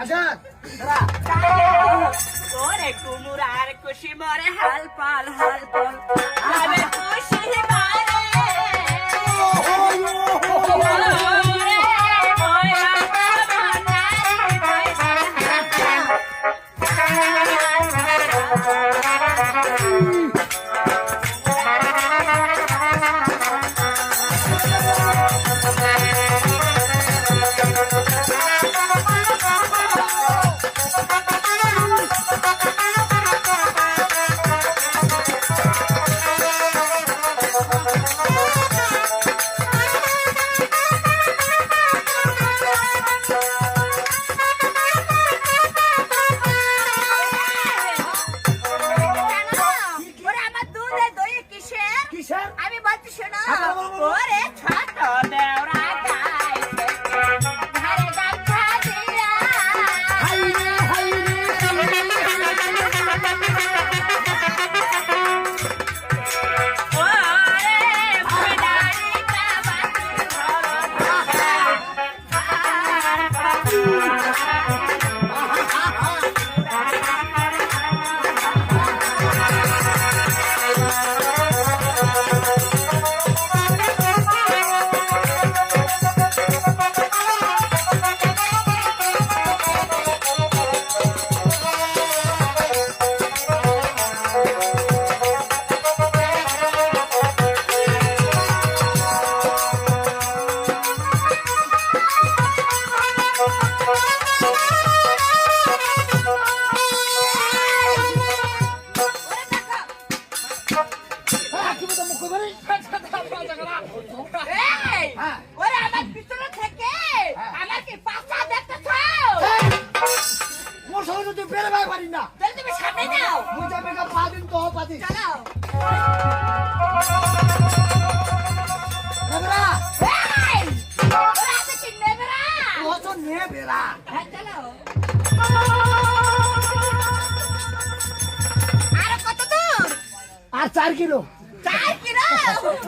আসা ওরে কুমুরার খুশি মরে হাল পাল হাল পাল। আরে খুশি মারে ওরে ওই করে এই হ্যাঁ। ওরে আমার পিছনে থেকে আমার কি পাছা দেখতেছ? মোর সঙ্গে তুই বেরোবার পারি না? তাহলে তুমি সামনে যাও। মুই যাবে কা পা দিন তো পা দিন। চলো। বেরা এই ওরে আমি কি নেবে ও তো নে হ্যাঁ আর কত দূর আর চার কিলো। Tchau.